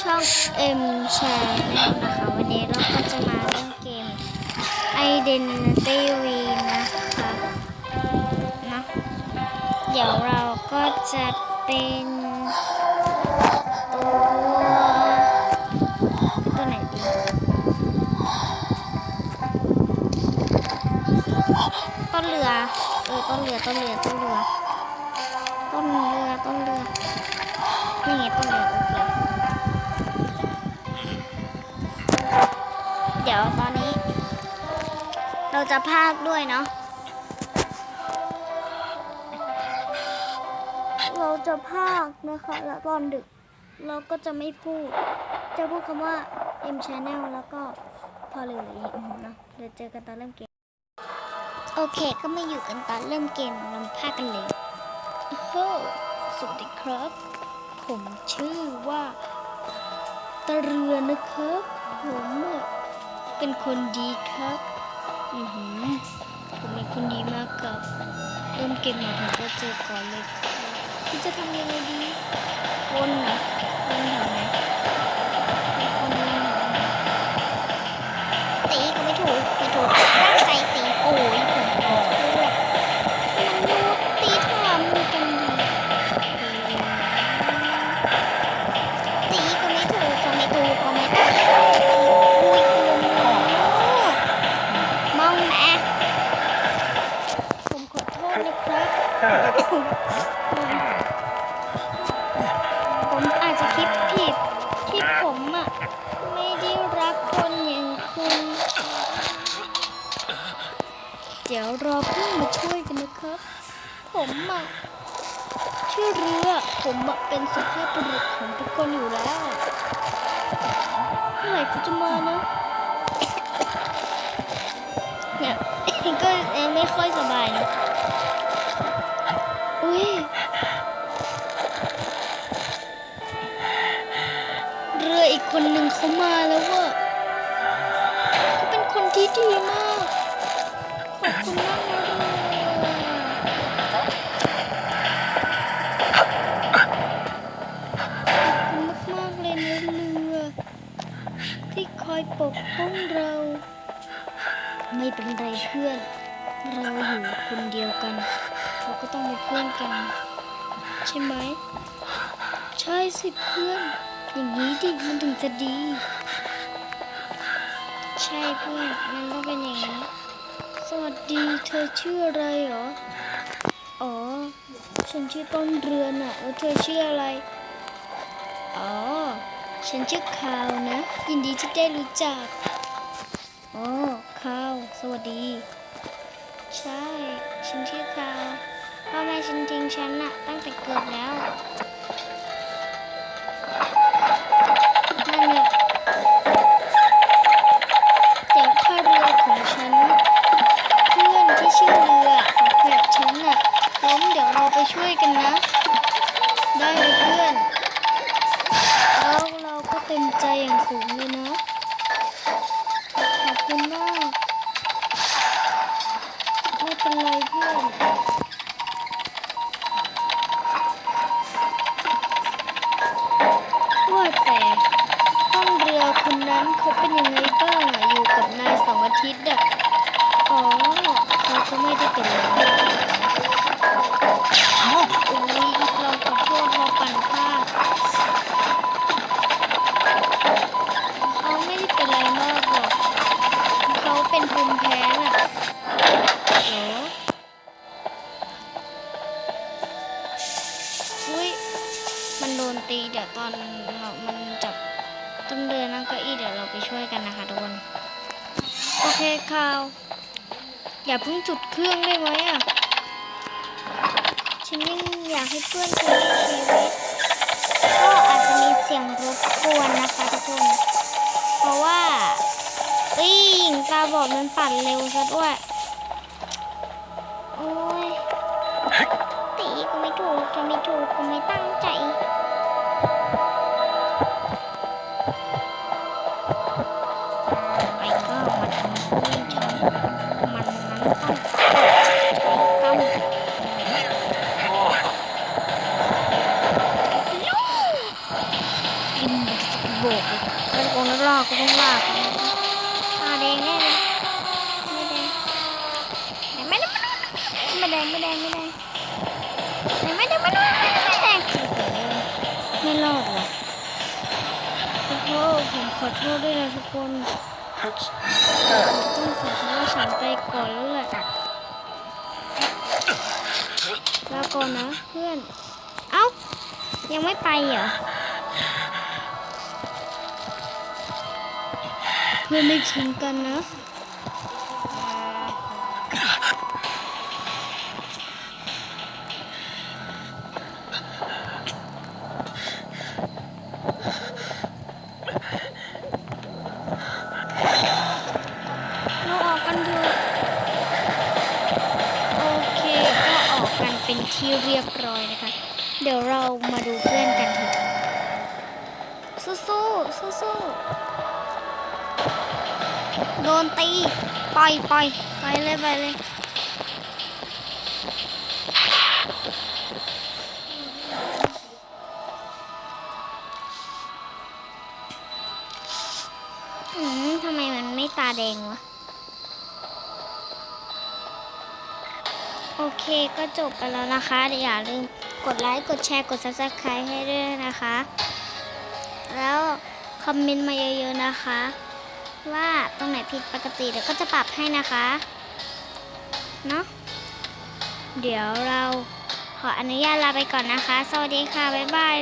ช่อง M Channel นะคะ วันนี้เราก็จะมาเล่นเกม Identity V นะคะนะเดี๋ยวเราก็จะเป็นตัวตัวไหนดีต้นเรือเออต้นเรือต้นเรือต้นเรือต้นเรือต้นเรือนี่ไงต้นเรือโอเค เดี๋ยวตอนนี้ เราจะพากด้วยเนาะเราจะพากนะคะ แล้วตอนดึก เราก็จะไม่พูด จะพูดคำว่า M Channel แล้วก็พอเลยเนาะเดี๋ยวเจอกันตอนเริ่มเกม โอเคก็มาอยู่กันตอนเริ่มเกมนำภาคกันเลยโอ้โหสวัสดีครับ ผมชื่อว่าตะเรือนนะครับผมอะ เป็นคนดีครับ อือหือผมเป็นคนดีมากครับ เริ่มเกมมาผมก็เจอก่อนเลยครับพี่จะทำยังไงดีวนเหรอวนแถวไหนเป็น ผมอาจจะคิดผิดที่ผมอะ ไม่ได้รักคนอย่างคุณ เดี๋ยวรอเพื่อนมาช่วยกันนะครับ ผมอะชื่อเรือผมอะเป็นสุภาพบุรุษของทุกคนอยู่แล้วเมื่อไหร่เขาจะมานะเนี่ยก็ยังไม่ค่อยสบายนะ อุ้ยเรืออีกคนหนึ่งเขามาแล้วว่ะเขาเป็นคนที่ดีมาก ขอบคุณมากนะเรือขอบคุณมากๆเลยนะเรือที่คอยปกป้องเรา ไม่เป็นไรเพื่อน เราอยู่คนเดียวกัน เราก็ต้องเป็นเพื่อนกัน ใช่ไหม ใช่สิเพื่อน อย่างนี้ดิมันถึงจะดี ใช่เพื่อนมันต้องเป็นอย่างนี้ สวัสดีเธอชื่ออะไรเหรอ อ๋อ ฉันชื่อต้นเรือนอะแล้วเธอชื่ออะไร อ๋อ ฉันชื่อคาวนะ ยินดีที่ได้รู้จัก อ๋อคาว สวัสดี ใช่ ฉันชื่อคาวพ่อแม่ฉันทิ้งฉันอะตั้งแต่เกิดแล้ว นั้นเขาเป็นยังไงบ้างอะอยู่กับนายสองอาทิตย์อะอ๋อเขาก็ไม่ได้เป็นอะไรอุ้ยเราขอโทษเราปั่นพลาดเขาไม่ได้เป็นอะไรมากหรอกเขาเป็นภูมิแพ้น่ะเหรออุ้ยมันโดนตีเดี๋ยวตอนเรามันจับ ต้นเดือนนั่งเก้าอี้เดี๋ยวเราไปช่วยกันนะคะทุกคน โอเคข่าว อย่าเพิ่งจุดเครื่องได้ไหมอะ ฉันยังอยากให้เพื่อนฉันมีชีวิตก็อาจจะมีเสียงรบกวนนะคะทุกคน เพราะว่าอ้ยหญิงตาบอดมันปั่นเร็วซะด้วยโอ้ยตีก็ไม่ถูกทำไม่ถูกก็ไม่ตั้งใจ มันนนั้นต้องใช้กำลูกกินโบกเป็นโกงนักล่าก็ต้องลากกันตาแดงแน่เลยไม่แดงไม่แดงไม่แดงไม่แดงไม่แดงไม่แดงไม่แดงไม่แดงไม่รอดว่ะโอ้โหผมขอโทษด้วยนะทุกคน ต้องขอโทษว่าฉันไปก่อนแล้วแหละลาก่อนนะเพื่อน เอ้า ยังไม่ไปเหรอ เพื่อนไม่ทิ้งกันนะ เป็นที่เรียบร้อยนะคะ เดี๋ยวเรามาดูเพื่อนกันเถอะสู้สู้สู้สู้โดนตีปล่อยปล่อยไปเลยไปเลยอืมทำไมมันไม่ตาแดงวะ โอเคก็จบไปแล้วนะคะอย่าลืมกดไลค์ กดแชร์ กด subscribe ให้ด้วยนะคะ แล้วคอมเมนต์มาเยอะๆนะคะ ว่าตรงไหนผิดปกติเดี๋ยวก็จะปรับให้นะคะ เนาะเดี๋ยวเราขออนุญาตลาไปก่อนนะคะ สวัสดีค่ะ บ๊ายบาย